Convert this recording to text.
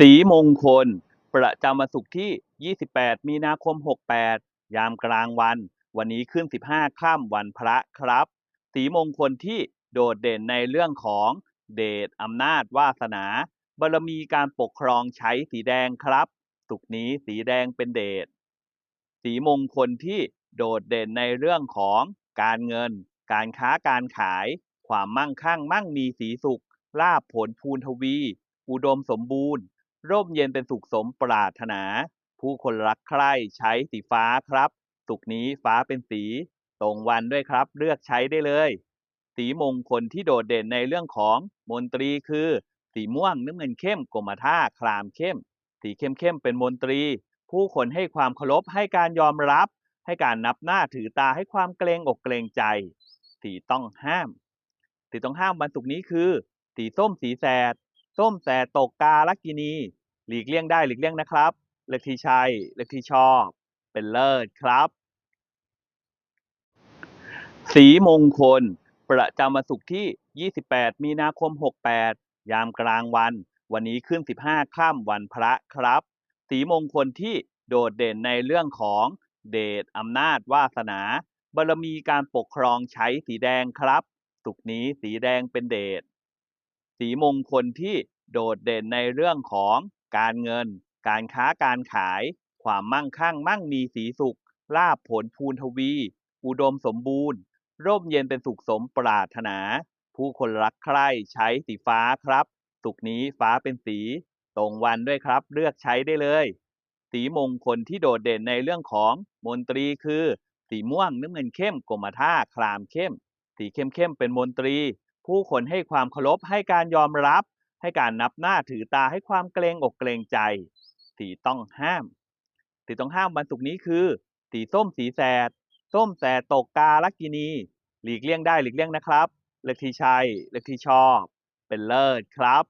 สีมงคล ประจำวันศุกร์ที่ 28 มีนาคม 68 ยามกลางวัน วันนี้ขึ้น 15ค่ำวันพระครับ สีมงคลที่โดดเด่นในเรื่องของเดชอำนาจวาสนา บารมีการปกครองใช้สีแดงครับศุกร์นี้สีแดงเป็นเดชสีมงคลที่โดดเด่นในเรื่องของการเงิน การค้าการขาย ความมั่งคั่งมั่งมีสีสุขลาภผลภูนทวี อุดมสมบูรณ์ ร่มเย็นเป็นสุขสมปรารถนา ผู้คนรักใคร่ใช้สีฟ้าครับ สุกนี้ฟ้าเป็นสีตรงวันด้วยครับ เลือกใช้ได้เลย สีมงคลที่โดดเด่นในเรื่องของมนตรีคือ สีม่วงน้ำเงินเข้มกรมท่าครามเข้ม สีเข้มเข้มเป็นมนตรี ผู้คนให้ความเคารพให้การยอมรับ ให้การนับหน้าถือตาให้ความเกรงอกเกรงใจ สีต้องห้าม สีต้องห้ามวันศุกร์นี้คือ สีส้มสีแสด ส้มแสดตกกาลักกินี หลีกเลี่ยงได้หลีกเลี่ยงนะครับ เลขที่ใช่เลขที่ชอบ เป็นเลิศครับ สีมงคล ประจำวันศุกร์ที่ 28 มีนาคม 68 ยามกลางวัน วันนี้ขึ้น 15ค่ำวันพระครับ สีมงคลที่โดดเด่นในเรื่องของเดชอำนาจวาสนาบารมีการปกครองใช้สีแดงครับศุกนี้สีแดงเป็นเดช สีมงคลที่โดดเด่นในเรื่องของการเงิน การค้าการขาย ความมั่งคั่ง มั่งมีสีสุข ลาภผลภูนทวี อุดมสมบูรณ์ ร่มเย็นเป็นสุขสมปรารถนา ผู้คนรักใคร่ใช้สีฟ้าครับ สุกร์นี้ฟ้าเป็นสี ตรงวันด้วยครับ เลือกใช้ได้เลย สีมงคลที่โดดเด่นในเรื่องของมนตรีคือ สีม่วงน้ำเงินเข้มกรมท่าครามเข้ม สีเข้มเข้มๆเป็นมนตรี ผู้คนให้ความเคารพให้การยอมรับ ให้การนับหน้าถือตาให้ความเกรงอกเกรงใจ สีต้องห้าม สีต้องห้ามวันศุกร์นี้คือ สีส้มสีแสด ส้มแสดตกกาลักินี หลีกเลี่ยงได้หลีกเลี่ยงนะครับ เลขที่ใช่เลขที่ชอบ เป็นเลิศครับ